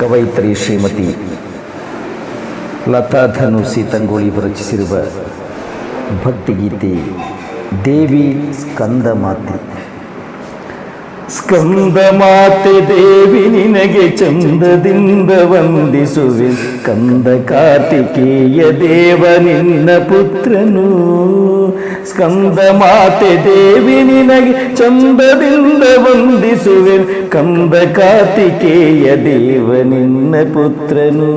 ಕವಯಿತ್ರಿ ಶ್ರೀಮತಿ ಲತಾ ಧನುಸಿ ತಂಗೋಳಿ ರಚಿಸಿರುವ ಭಕ್ತಿಗೀತೆ ದೇವಿ ಸ್ಕಂದ ಮಾತೆ. ಸ್ಕಂದ ಮಾತೆ ದೇವಿ ನಿನಗೆ ಚಂದದಿಂದ ವಂದಿಸುವೆ. ಸ್ಕಂದ ಕಾರ್ತಿಕೇಯ ದೇವ ನಿನ್ನ ಪುತ್ರನು. ಸ್ಕಂದ ಮಾತೆ ದೇವಿ ನಿನಗೆ ಚಂದದಿಂದ ವಂದಿಸುವೆ. ಕಂದ ಕಾರ್ತಿಕೇಯ ದೇವ ನಿನ್ನ ಪುತ್ರನು.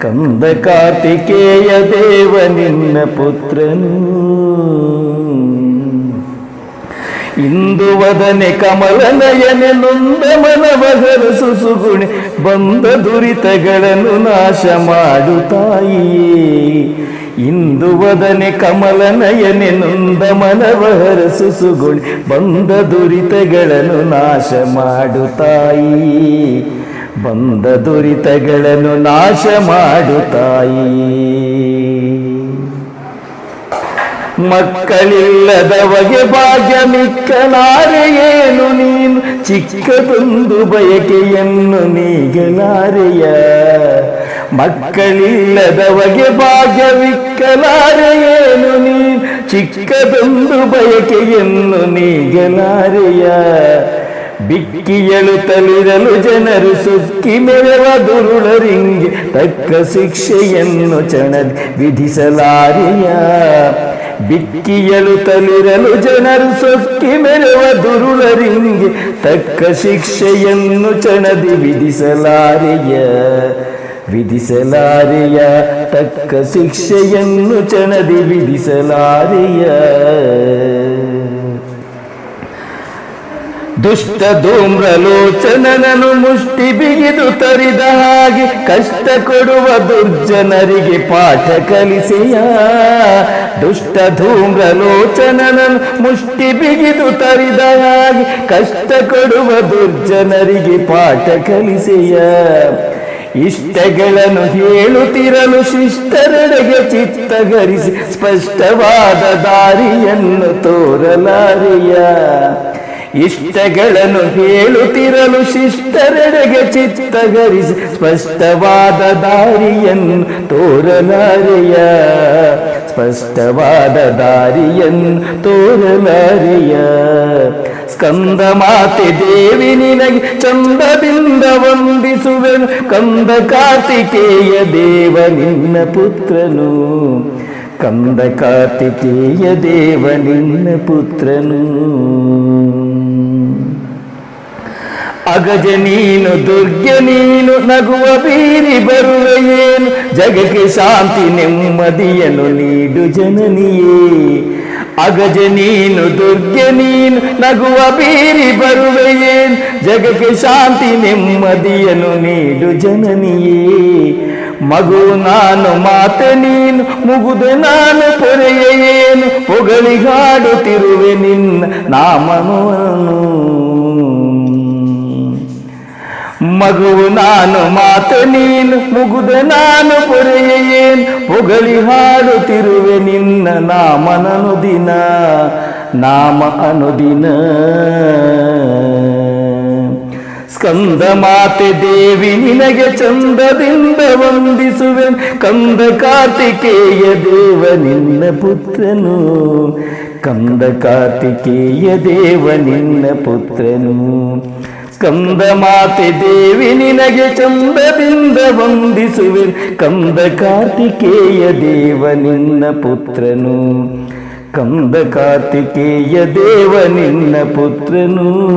ಕಂದ ಕಾರ್ತಿಕೇಯ ದೇವ ನಿನ್ನ ಪುತ್ರನು. ಇಂದು ವದನೆ ಕಮಲ ನಯನೆ ನೊಂದ ಮನವ ಸುಸುಗುಣೆ ಸುಗುಣೆ ಬಂದ ದುರಿತಗಳನ್ನು ನಾಶ ಮಾಡು ತಾಯಿಯೇ. ಇಂದು ವದನೆ ಕಮಲ ನಯನೆ ನೊಂದ ಮನವಹರ ಸುಸುಗುಣೆ ಸುಗುಣೆ ಬಂದ ದುರಿತಗಳನ್ನು ನಾಶ ಮಾಡು ತಾಯಿ ಬಂದ ದುರಿತಗಳನ್ನು ನಾಶ ಮಾಡು ಮಕ್ಕಳಿಲ್ಲದವಗೆ ಭಾಗ್ಯ ಮಿಕ್ಕಲಾರೆಯೇನು ನೀನು? ಚಿಕ್ಕದೊಂದು ಬಯಕೆಯನ್ನು ನೀಗಲಾರೆಯ. ಮಕ್ಕಳಿಲ್ಲದವಗೆ ಭಾಗ್ಯ ಮಿಕ್ಕಲಾರೆಯೇನು ನೀನು? ಚಿಕ್ಕದೊಂದು ಬಯಕೆಯನ್ನು ನೀಗಲಾರೆಯ. ಬಿಕ್ಕಿಯಳು ತಲಿರಲು ಜನರು ಸುಕ್ಕಿ ಮೆರವ ದುರುಳರಿಂಗೆ ತಕ್ಕ ಶಿಕ್ಷೆಯನ್ನು ಚಣದ್ ವಿಧಿಸಲಾರಿಯ. ಬಿಕ್ಕಿಯಲು ತಲಿರಲು ಜನರು ಸೊಕ್ಕಿ ಮೆರವ ದುರುಳರಿಂಗೆ ತಕ್ಕ ಶಿಕ್ಷೆಯನ್ನು ಚಣದಿ ವಿಧಿಸಲಾರಿಯ. ವಿಧಿಸಲಾರೆಯ, ತಕ್ಕ ಶಿಕ್ಷೆಯನ್ನು ಚಣದಿ ವಿಧಿಸಲಾರಿಯ. ದುಷ್ಟ ಧೂಮ್ರಲೋಚನನನು ಮುಷ್ಟಿ ಬಿಗಿದು ತರಿದ ಹಾಗೆ ಕಷ್ಟ ಕೊಡುವ ದುರ್ಜನರಿಗೆ ಪಾಠ ಕಲಿಸೆಯ. ದುಷ್ಟ ಧೂಮ್ರಲೋಚನನನ್ ಮುಷ್ಟಿ ಬಿಗಿದು ತರಿದ ಕಷ್ಟ ಕೊಡುವ ದುರ್ಜನರಿಗೆ ಪಾಠ ಕಲಿಸೆಯ. ಇಷ್ಟಗಳನ್ನು ಹೇಳುತ್ತಿರಲು ಶಿಷ್ಟರೆಡೆಗೆ ಚಿತ್ತಗರಿಸಿ ಸ್ಪಷ್ಟವಾದ ದಾರಿಯನ್ನು ತೋರಲಾರಿಯ. ಇಷ್ಟಗಳನ್ನು ಹೇಳುತ್ತಿರಲು ಶಿಷ್ಟರೆಡೆಗೆ ಚಿತ್ತಗರಿಸಿ ಸ್ಪಷ್ಟವಾದ ದಾರಿಯನ್ನು ತೋರಲಾರೆಯ. ಸ್ಪಷ್ಟವಾದ ದಾರಿಯನ್ನು ತೋರಲಾರೆಯ. ಸ್ಕಂದ ಮಾತೆ ದೇವಿ ನಿನಗೆ ಚಂದದಿಂದ ವಂದಿಸುವೆನು. ಕಂದ ಕಾರ್ತಿಕೇಯ ದೇವ ನಿನ್ನ ಪುತ್ರನು. ಕಂದ ಕಾರ್ತಿಕೇಯ ದೇವ ನಿನ್ನ ಪುತ್ರನು. ಅಗಜ ನೀನು, ದುರ್ಗೆ ನೀನು, ನಗುವ ಬೀರಿ ಬರುವೆಯೇನು ಜಗಕ್ಕೆ ಶಾಂತಿ ನೆಮ್ಮದಿಯನ್ನು ನೀಡು ಜನನಿಯೇ. ಅಗಜ ನೀನು, ದುರ್ಗೆ ನೀನು, ನಗುವ ಬೀರಿ ಬರುವೆಯೇನು ಜಗಕ್ಕೆ ಶಾಂತಿ ನೆಮ್ಮದಿಯನ್ನು ನೀಡು ಜನನಿಯೇ. ಮಗು, ನಾನು ಮಾತೆ ನೀನು, ಮುಗುದು ನಾನು ಪೊರೆಯೇನು ಪೊಗಳಿಗಾಡುತ್ತಿರುವೆ ನಿನ್ನ ನಾಮನವನ್ನು ಮಗುವು ನಾನು ಮಾತೆ ನೀನು, ಮುಗುದ ನಾನು ಪೊರೆಯೇನ್ ಹೊಗಳಿ ಹಾಡುತ್ತಿರುವೆ ನಿನ್ನ ನಾಮನನುದಿನ ನಾಮ ಅನುದಿನ. ಸ್ಕಂದ ಮಾತೆ ದೇವಿ, ನಿನಗೆ ಚಂದದಿಂದ ವಂದಿಸುವೆ ಕಂದ ಕಾರ್ತಿಕೇಯ ದೇವ, ನಿನ್ನ ಪುತ್ರನು. ಕಂದ ಕಾರ್ತಿಕೇಯ ದೇವ, ನಿನ್ನ ಪುತ್ರನು. ಕಂದ ಮಾತೆ ದೇವಿ ನಿನಗೆ ಚಂದದಿಂದ ವಂದಿಸುವೆ. ಕಂದ ಕಾರ್ತಿಕೇಯ ದೇವ ನಿನ್ನ ಪುತ್ರನು. ಕಂದ ಕಾರ್ತಿಕೇಯ ದೇವ ನಿನ್ನ ಪುತ್ರನು.